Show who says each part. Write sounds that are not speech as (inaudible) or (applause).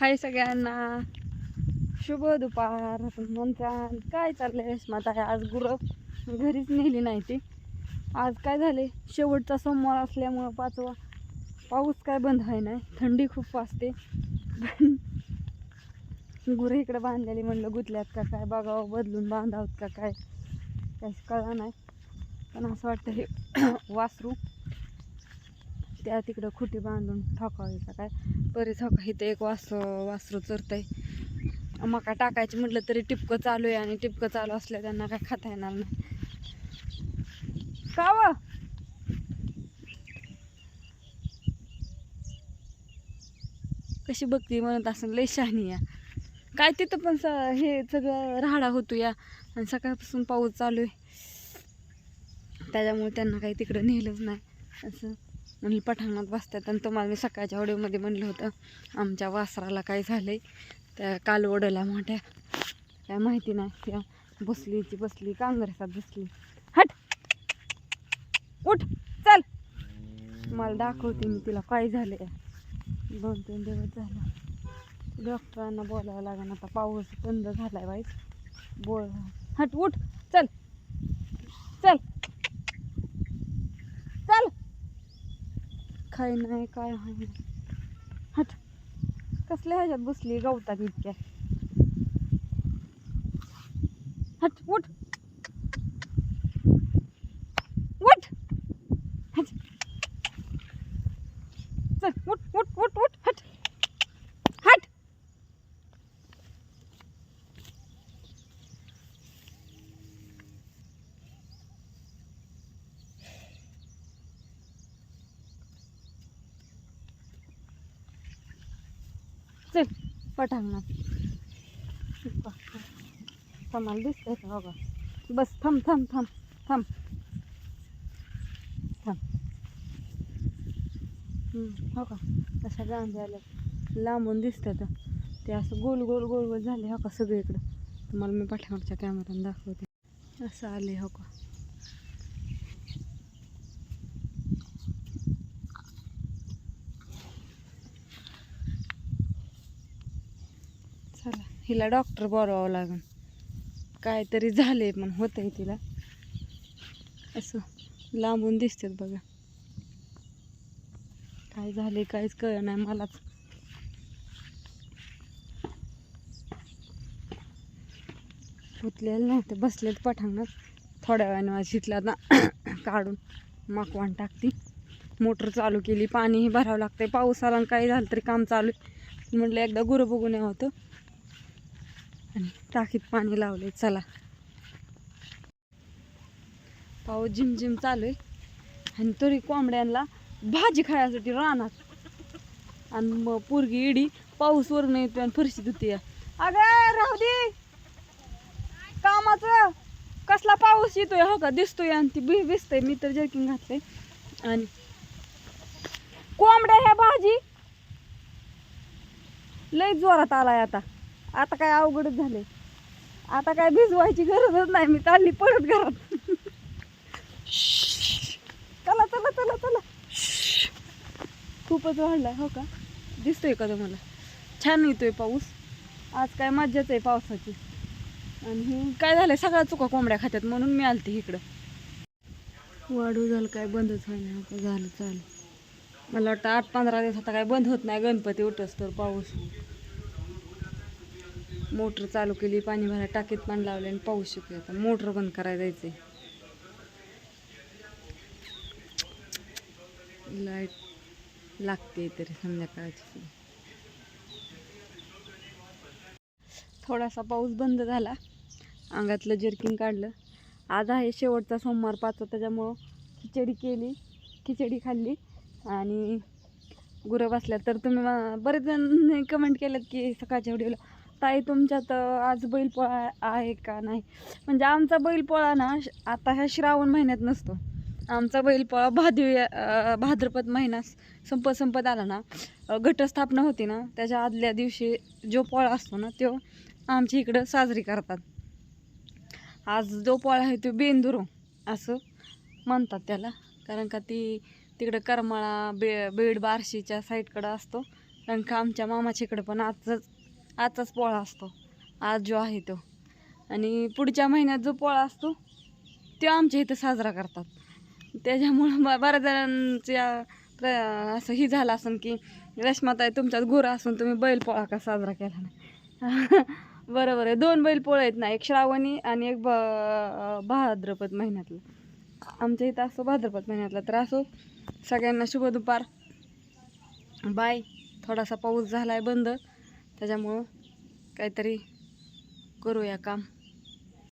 Speaker 1: हाय सगळ्यांना. शुभ दुपार. म्हणतात काय चाललंय स्मात आहे आज गुरं घरीच नेली नाही ती. आज काय झाले शेवटचा सोमवार असल्यामुळं पाचवा. पाऊस काय बंद आहे नाही. थंडी खूप वाजते. पण गुरं इकडं बांधलेली म्हणलं गुतल्यात का काय? बघावं बदलून बांधावत का काय? काही कळलं नाही. पण असं वाटतं हे वासरू त्या तिकडं खुटी बांधून ठोकावायचा काय? बरेच हो इथं एक वास वासरू चरतंय. मका टाकायची म्हटलं तरी टिपकं चालू आहे आणि टिपकं चालू असल्या त्यांना काय खाता येणार नाही. का व? कशी बघती म्हणत असं लय शहाणी या. काय तिथं पण स हे सगळं राहाडा होतो या. आणि सकाळपासून पाऊस चालू आहे. त्याच्यामुळे त्यांना काही तिकडं नेलंच नाही. असं म्हणलं पठाणात बसतात. आणि तुम्हाला मी सकाळच्या व्हिडिओमध्ये म्हणलं होतं आमच्या वासराला काय झालं आहे त्या कालवडला मोठ्या. काय माहिती नाही त्या बसलीची बसली काँग्रेसात बसली. हट! उठ! चल! मला दाखवते मी तिला काय झालं दोन तीन दिवस झालं. डॉक्टरांना बोलावं लागेल आता पाऊस बंद झाला आहे बाई. बोल. हट उठ! चल! चल! काय नाही काय आहे हट. कसल्या ह्याच्यात बसली गवतात इतक्या? हट उठ हट चल उठ उठ उठ उठ हट हट चल पटांगणात थांबाला दिसतंय का बघा? बस थांब थांब थांब थांब. थांब. हो का? अशा गांजा आल्या. लांबून दिसतात ते असं गोल गोल गोल गोल झाले हो का सगळीकडं. तुम्हाला मी पाठीमागच्या कॅमेऱ्यानं दाखवते. असं आले हो का? चला हिला डॉक्टर बोलवावं लागेल. काहीतरी झाले पण होत आहे तिला. असं लांबून दिसतात बघा. काय झाले काहीच कळ नाही मलाच. पुतलेलं नाही ते बसलेत पठांगणात. थोड्या वेळाने माझ्या शितला ना (coughs) काढून माकवान टाकती. मोटर चालू केली पाणीही भरावं लागतंय. पाऊस आला आणि काही झालं तरी काम चालू आहे. म्हटलं एकदा गुरं बघून होतं. आणि टाकीत पाणी लावले चला. पाऊस झिमझिम चालू आहे आणि तरी कोंबड्यांना भाजी खायसाठी रानात. आणि मग पोरगी इडी पाऊस वरून येतो आणि फरशी धुते अगं राहू दे कामाचं. कसला पाऊस येतोय हो का? दिसतोय आणि ती बी दिसतंय. मी तर जर्किंग घातले आणि कोंबड्या ह्या भाजी लय जोरात आलाय आता. आता काय अवघडच झाले आता काय भिजवायची गरजच नाही मी चालली परत घरात. चला चला चला चला. खूपच वाढलाय हो का? दिसतोय का तुम्हाला? छान येतोय पाऊस. आज काय मज्जाच आहे पावसाची. आणि काय झालंय? सगळ्या चुका कोंबड्या खात्यात म्हणून मी आलते इकडं. वाढू झालं काय बंदच व्हायला हो का झालं चालू मला वाटतं आठ पंधरा दिवस आता काय बंद होत नाही गणपती उठस तर पाऊस. मोटर चालू केली पाणी भरा टाकीत पाणी लावले आणि पाऊस शिकले आता मोटर बंद करायला जायचंय. लाइट लागते तरी संध्याकाळची. थोडासा पाऊस बंद झाला. अंगातलं जर्किंग काढलं. आज आहे शेवटचा सोमवार पाचवा त्याच्यामुळं खिचडी केली खिचडी खाल्ली आणि गुरं बसल्या. तर तुम्ही बरेच जण कमेंट केलं की सकाळच्या व्हिडिओला ताई तुमच्यात आज बैलपोळा आहे का नाही? म्हणजे आमचा बैलपोळा ना श- आता ह्या श्रावण महिन्यात नसतो. आमचा बैलपोळा भादवी भाद्रपद महिना संपत संपत आला ना घटस्थापना होती ना त्याच्या आदल्या दिवशी जो पोळा असतो ना तो आमच्या इकडं साजरी करतात. आज जो पोळा आहे तो बेंदुरू असं म्हणतात त्याला. कारण का ती तिकडं करमाळा बे बीड बार्शीच्या साईडकडं असतो. कारण का आमच्या मामाच्या इकडं पण आजच आजचाच पोळा असतो. आज जो आहे तो. आणि पुढच्या महिन्यात जो पोळा असतो तो आमच्या इथं साजरा करतात. त्याच्यामुळं ब- बऱ्याच जणांच्या प्र असं ही झालं असं की रश्माताई तुमच्यात गुरं असून तुम्ही बैलपोळा का साजरा केला नाही? (laughs) बरोबर आहे. दोन बैलपोळा आहेत ना एक श्रावणी आणि एक ब भाद्रपद महिन्यातलं. आमच्या इथं असतो भाद्रपद महिन्यातला तर असो सगळ्यांना शुभ दुपार. बाय थोडासा पाऊस झाला आहे बंद. त्याच्यामुळं काहीतरी करूया काम.